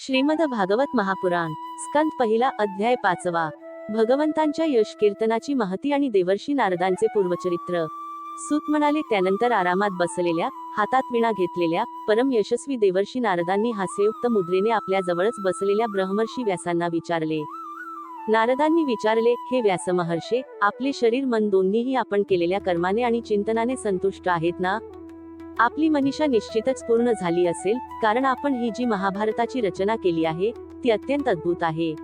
श्रीमद भागवत महापुराण स्कंद पहिला अध्याय पाचवा. भगवंतांच्या यश कीर्तनाची महती आणि देवर्षी नारदांचे पूर्वचरित्र. सूत म्हणाले त्यानंतर आरामात बसलेल्या हातात विणा घेतलेल्या परम यशस्वी देवर्षी नारदांनी हास्ययुक्त मुद्रेने आपल्या जवळच बसलेल्या ब्रह्मर्षी व्यासांना विचारले. नारदांनी विचारले हे व्यास महर्षे आपले शरीर मन दोन्हीही आपण केलेल्या कर्माने आणि चिंतनाने संतुष्ट आहेत ना? आपली मनीषा निश्चितच पूर्ण झाली असेल कारण आपण ही जी महाभारताची रचना केली आहे ती अत्यंत अद्भुत आहे.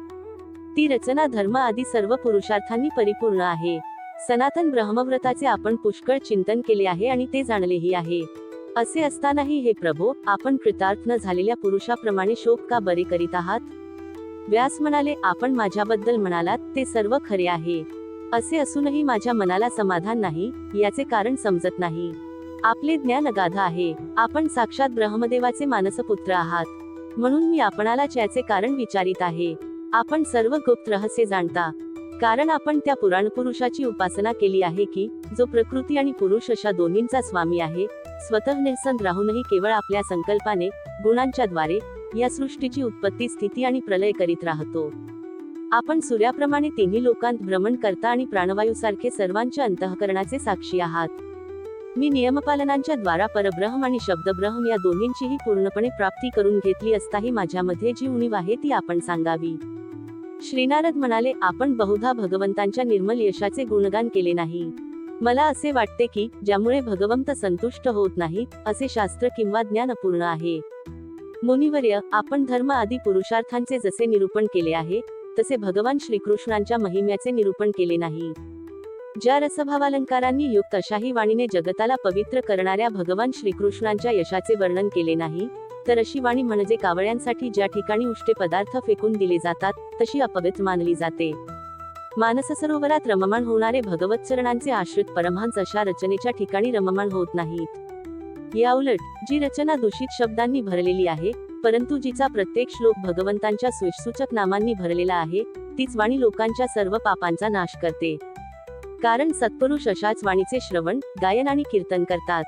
ती रचना धर्म आदी सर्व पुरुषार्थांनी परिपूर्ण आहे. सनातन ब्रह्मव्रताचे आपण पुष्कळ चिंतन केले आहे आणि ते जाणलेही आहे. असे असतानाही हे प्रभो आपण कृतार्थ न झालेल्या पुरुषाप्रमाणे शोक का बरे करीत आहात? व्यास म्हणाले आपण माझ्याबद्दल म्हणालात ते सर्व खरे आहे. असे असूनही माझ्या मनाला समाधान नाही याचे कारण समजत नाही. आपले ज्ञान अगाध आहे. आपण साक्षात ब्रह्मदेवाचे मानसपुत्र आहात. म्हणून मी आपणाला याचे कारण विचारित आहे. आपण सर्व गुप्त रहस्य जाणता. कारण आपण त्या पुराण पुरुषाची उपासना केली आहे की जो प्रकृती आणि पुरुष अशा दोन्हींचा स्वामी आहे स्वतः निसंत राहूनही केवळ आपल्या संकल्पाने गुणांच्या द्वारे या सृष्टीची उत्पत्ती स्थिती आणि प्रलय करीत राहतो. आपण सूर्याप्रमाणे तिन्ही लोकांत भ्रमण करता आणि प्राणवायूसारखे सर्वांच्या अंतःकरणाचे साक्षी आहात. मी नियमपालनांच्या द्वारा परब्रह्म आणि शब्दब्रह्म या दोन्हींचीही पूर्णपणे प्राप्ती करून घेतली असताही माझ्यामध्ये जी उणीव आहे ती आपण सांगावी. श्रीनारद म्हणाले आपण बहुधा भगवंतांच्या निर्मल यशाचे गुणगान केले नाही. मला असे वाटते की ज्यामुळे भगवंत संतुष्ट होत नाही असे शास्त्र किंवा ज्ञान अपूर्ण आहे. मुनिवर्य आपण धर्म आदी पुरुषार्थांचे जसे निरूपण केले आहे तसे भगवान श्रीकृष्णांच्या महिम्याचे निरूपण केले नाही. ज्या रसभावालंकारांनी युक्त अशाही वाणीने जगताला पवित्र करणाऱ्या भगवान श्रीकृष्णांच्या यशाचे वर्णन केले नाही तर अशी वाणी म्हणजे कावळ्यांसाठी ज्या ठिकाणी उष्टे पदार्थ फेकून दिले जातात तशी अपवित्र मानली जाते. मानस सरोवरात रममाण होणारे भगवत चरणांचे आश्रित परमहंस अशा रचनेच्या ठिकाणी रममाण होत नाहीत. याउलट जी रचना दूषित शब्दांनी भरलेली आहे परंतु जिचा प्रत्येक श्लोक भगवंतांच्या सुसूचक नामांनी भरलेला आहे तीच वाणी लोकांच्या सर्व पापांचा नाश करते. कारण सत्पुरुष अशाच वाणीचे श्रवण गायन आणि कीर्तन करतात.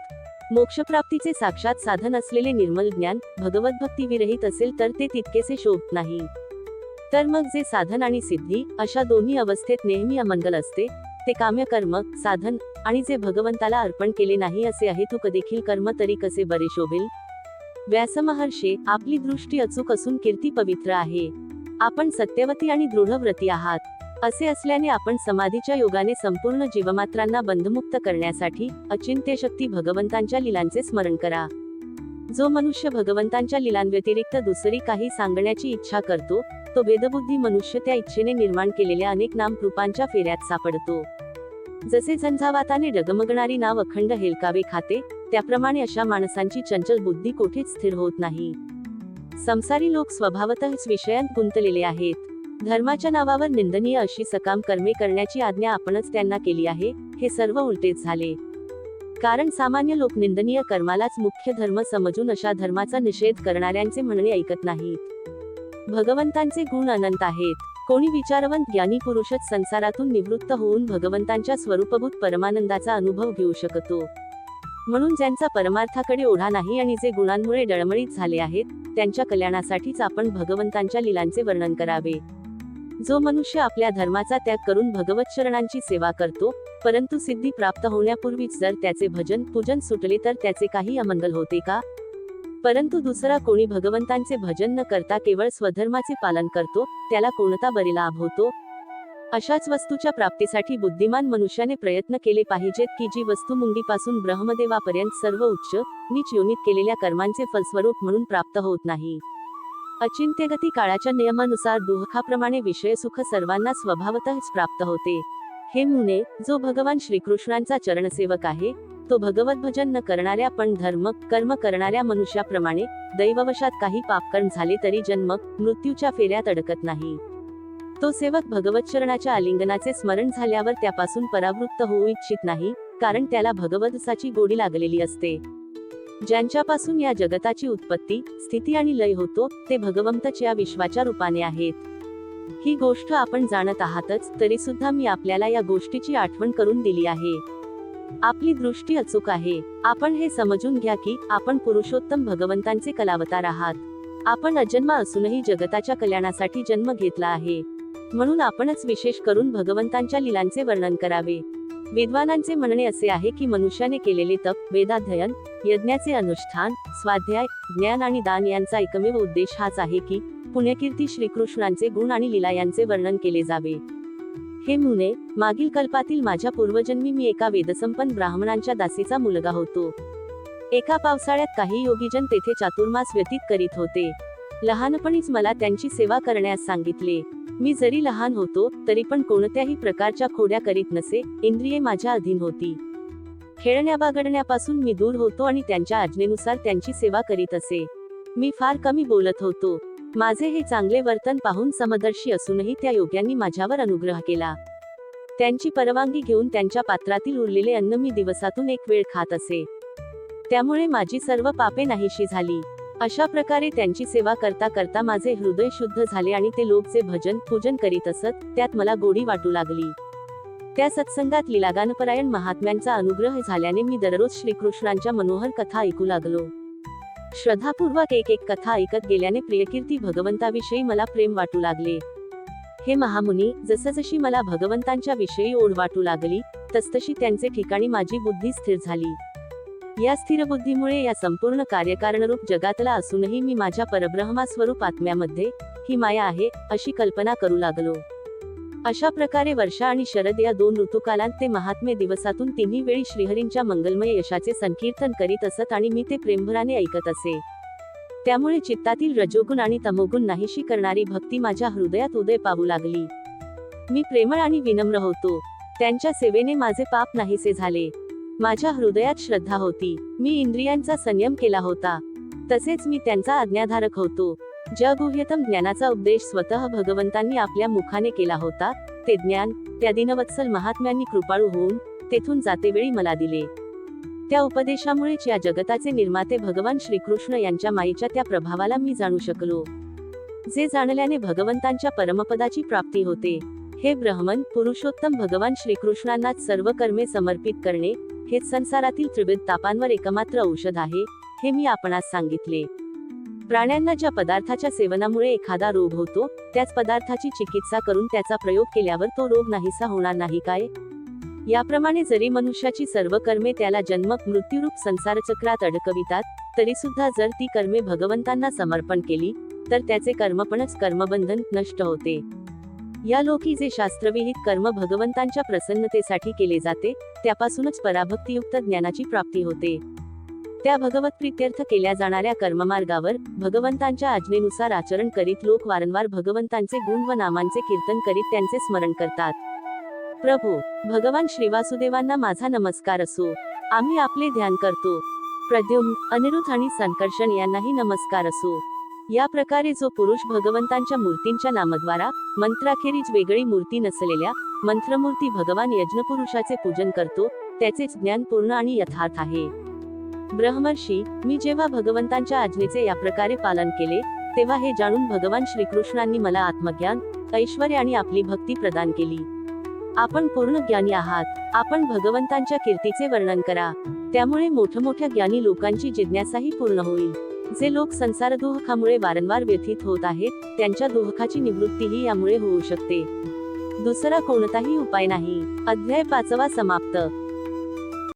मोक्षप्राप्तीचे साक्षात साधन असलेले निर्मल ज्ञान भगवत भक्ती विरहित असेल तर ते तितकेसे शोभ नाही. तर मग जे साधन आणि सिद्धी अशा दोन्ही अवस्थेत नेहमी अमंगल असते ते काम्य कर्म साधन आणि जे भगवंताला अर्पण केले नाही असे अहेतुक देखील कर्म तरी कसे बरे शोभेल? व्यासमहर्षे आपली दृष्टी अचूक असून कीर्ती पवित्र आहे. आपण सत्यवती आणि दृढव्रती आहात. असे असल्याने आपण समाधीच्या योगाने संपूर्ण जीवमात्रांना बंधमुक्त करण्यासाठी अचिंत्य शक्ती भगवंतांच्या लीलांचे स्मरण करा. जो मनुष्य भगवंतांच्या लीलांव्यतिरिक्त दुसरी काही सांगण्याची इच्छा करतो तो भेदबुद्धी मनुष्य त्या इच्छेने निर्माण केलेल्या अनेक नाम रूपांच्या फेऱ्यात सापडतो. जसे झंझावाताने डगमगणारी नाव अखंड हेलकावे खाते त्याप्रमाणे अशा माणसांची चंचल बुद्धी कोठेच स्थिर होत नाही. संसारी लोक स्वभावतःच विषयांत गुंतलेले आहेत. धर्माच्या नावावर निंदनीय अशी सकाम कर्मे करण्याची आज्ञा आपणच त्यांना केली आहे हे सर्व उलटेच झाले. कारण सामान्य लोक निंदनीय कर्मालाच मुख्य धर्म समजून अशा धर्माचा निषेध करणाऱ्यांचे म्हणणे ऐकत नाहीत. भगवंतांचे गुण अनंत आहेत. कोणी विचारवंत ज्ञानी पुरुषच संसारातून निवृत्त होऊन भगवंतांच्या स्वरूपभूत परमानंदाचा अनुभव घेऊ शकतो. म्हणून ज्यांचा परमार्थाकडे ओढा नाही आणि जे गुणांमुळे डळमळीत झाले आहेत त्यांच्या कल्याणासाठीच आपण भगवंतांच्या लीलांचे वर्णन करावे. जो मनुष्य आपल्या धर्माचा त्याग करून भगवत शरणांची सेवा करतो परंतु सिद्धी प्राप्त होण्यापूर्वीच जर त्याचे भजन पूजन सुटले तर त्याचे काही अमंगल होते का? परंतु दुसरा कोणी भगवंतांचे भजन न करता केवळ स्वधर्माचे पालन करतो त्याला कोणता बरे लाभ होतो? अशाच वस्तूच्या प्राप्तीसाठी बुद्धिमान मनुष्याने प्रयत्न केले पाहिजेत की जी वस्तू मुंगीपासून ब्रह्मदेवापर्यंत सर्व उच्च नीच योनीत केलेल्या कर्मांचे फलस्वरूप म्हणून प्राप्त होत नाही. अचिंत्यगती काळाच्या नियमानुसार दुःखाप्रमाणे विषय सुख सर्वांना स्वभावतःच प्राप्त होते. हे मुने जो भगवान श्रीकृष्णांचा चरणसेवक आहे तो भगवत भजन न करणाऱ्या पण धर्म कर्म करणाऱ्या मनुष्याप्रमाणे दैववशात काही पापकर्म झाले तरी जन्म मृत्यूच्या फेऱ्यात अडकत नाही. तो सेवक भगवत चरणाच्या आलिंगनाचे स्मरण झाल्यावर त्यापासून परावृत्त होऊ इच्छित नाही कारण त्याला भगवदसाची गोडी लागलेली असते. ज्यांच्यापासून या जगताची उत्पत्ती स्थिती आणि लय होतो ते भगवंतच या विश्वाच्या रूपाने आहेत. ही गोष्ट आपण जाणत आहातच तरी सुद्धा मी आपल्याला या गोष्टीची आठवण करून दिली आहे. आपली दृष्टी अचूक आहे. आपण हे समजून घ्या की आपण पुरुषोत्तम भगवंतांचे कलावतार आहात. आपण अजन्मा असूनही जगताच्या कल्याणासाठी जन्म घेतला आहे. म्हणून आपणच विशेष करून भगवंतांच्या लीलांचे वर्णन करावे. विद्वानांचे म्हणणे असे आहे की मनुष्याने केलेले तप वेदाध्ययन यज्ञाचे अनुष्ठान स्वाध्याय ज्ञान आणि दान यांचा एकमेव उद्देश हाच आहे की पुण्यकीर्ती श्रीकृष्णांचे गुण आणि लीला यांचे वर्णन केले जावे. हे मुने मागील कल्पातील माझ्या पूर्वजन्मी मी एका वेदसंपन्न ब्राह्मणांच्या दासीचा मुलगा होतो. एका पावसाळ्यात काही योगीजन तेथे चातुर्मास व्यतीत करीत होते. लहानपणीच मला त्यांची सेवा करण्यास सांगितले. मी जरी लहान होतो तरी पण कोणत्याही प्रकारच्या खोड्या करीत नसे इंद्रिये माझ्या अधीन होती. खेळण्या बागडण्यापासून मी दूर होतो आणि त्यांच्या आज्ञेनुसार त्यांची सेवा करीत असे. मी फार कमी बोलत होतो. माझे हे चांगले वर्तन पाहून समदर्शी असूनही त्या योग्यांनी माझ्यावर अनुग्रह केला. त्यांची परवानगी घेऊन त्यांच्या पात्रातील उरलेले अन्न मी दिवसातून एक वेळ खात असे. त्यामुळे माझी सर्व पापे नाहीशी झाली. अशा प्रकारे त्यांची सेवा करता करता माझे हृदय शुद्ध झाले आणि ते लोक जे भजन पूजन करीत असत त्यात मला गोडी वाटू लागली. त्या सत्संगात लिलागानपरायण महात्म्यांचा अनुग्रह झाल्याने मी दररोज श्रीकृष्णांच्या मनोहर कथा ऐकू लागलो. श्रद्धापूर्वक एक एक कथा ऐकत गेल्याने प्रियकीर्ती भगवंताविषयी मला प्रेम वाटू लागले. हे महामुनी जसजशी मला भगवंतांच्या विषयी ओढ वाटू लागली तसतशी त्यांचे ठिकाणी माझी बुद्धी स्थिर झाली. या स्थिर बुद्धीमुळे या संपूर्ण कार्यकारणरूप जगातला असूनही मी माझ्या परब्रह्मा स्वरूप आत्म्यामध्ये ही माया आहे अशी कल्पना करू लागलो. अशा प्रकारे वर्षा आणि शरद या दोन ऋतुकालांत ते महात्मे दिवसातून तिन्ही वेळी श्रीहरींच्या मंगलमय यशाचे संकीर्तन करीत असत आणि मी ते प्रेमभराने ऐकत असे. त्यामुळे चित्तातील रजोगुण आणि तमोगुण नाहीशी करणारी भक्ती माझ्या हृदयात उदय पावू लागली. मी प्रेमळ आणि विनम्र होतो. त्यांच्या सेवेने माझे पाप नाहीसे झाले. माझ्या हृदयात श्रद्धा होती. मी इंद्रियांचा संयम केला होता. तसेच मी त्यांचा आज्ञाधारक होतो. ज्या गुह्यतम ज्ञानाचा उपदेश स्वतः भगवंतांनी आपल्या मुखाने केला होता. ते ज्ञान त्या दिनवत्सल महात्म्यांनी कृपाळू होऊन तेथून जातेवेळी मला दिले. त्या उपदेशामुळेच या जगताचे निर्माते भगवान श्रीकृष्ण यांच्या माईच्या त्या प्रभावाला मी जाणू शकलो. जे जाणल्याने भगवंतांच्या परमपदाची प्राप्ती होते. हे ब्रह्मन पुरुषोत्तम भगवान श्रीकृष्णांनाच सर्व कर्मे समर्पित करणे हेच संसारातील त्रिविध तापांवर एकमात्र औषध आहे हे मी आपणास सांगितले. प्राण्यांना ज्या पदार्थाच्या सेवनामुळे एखादा रोग होतो त्याच पदार्थाची चिकित्सा करून त्याचा प्रयोग केल्यावर तो रोग नाहीसा होणार नाही काय? याप्रमाणे जरी मनुष्याची सर्व कर्मे त्याला जन्म मृत्यूरूप संसारचक्रात अडकवितात तरी सुद्धा जर ती कर्मे भगवंतांना समर्पण केली तर त्याचे कर्मपणच कर्मबंधन नष्ट होते. या लोकी जे शास्त्रविहित कर्म भगवंतांच्या प्रसन्नतेसाठी केले जाते त्यापासूनच पराभक्तियुक्त ज्ञानाची प्राप्ती होते. त्या भगवत प्रित्यर्थ केल्या जाणाऱ्या कर्ममार्गावर भगवंतांच्या आज्ञेनुसार आचरण करीत लोक वारंवार भगवंतांचे गुण व नामांचे कीर्तन करीत त्यांचे स्मरण करतात. प्रभू भगवान श्रीवासुदेवांना माझा नमस्कार असो. आम्ही आपले ध्यान करतो. प्रद्युम्न अनिरुद्ध आणि संकर्षण यांनाही नमस्कार असो. या प्रकारे जो पुरुष भगवंतांच्या मूर्तींच्या नामद्वारा मंत्राखेरीज वेगळी मूर्ती नसलेल्या मंत्रमूर्ती भगवान यज्ञपुरुषाचे पूजन करतो त्याचेच ज्ञान पूर्ण आणि यथार्थ आहे. ब्रह्मर्षी मी जेव्हा भगवंतांच्या आज्ञेचे या प्रकारे पालन केले तेव्हा हे जाणून भगवान श्रीकृष्णांनी मला आत्मज्ञान ऐश्वर आणि आपली भक्ती प्रदान केली. आपण पूर्ण ज्ञानी आहात आपण भगवंतांच्या कीर्तीचे वर्णन करा त्यामुळे मोठमोठ्या ज्ञानी लोकांची जिज्ञासाही पूर्ण होईल. जे लोक संसार दुःखामुळे वारंवार व्यथित होत आहेत त्यांच्या दुःखाची निवृत्तीही यामुळे होऊ शकते. दुसरा कोणताही उपाय नाही. अध्याय पाचवा समाप्त.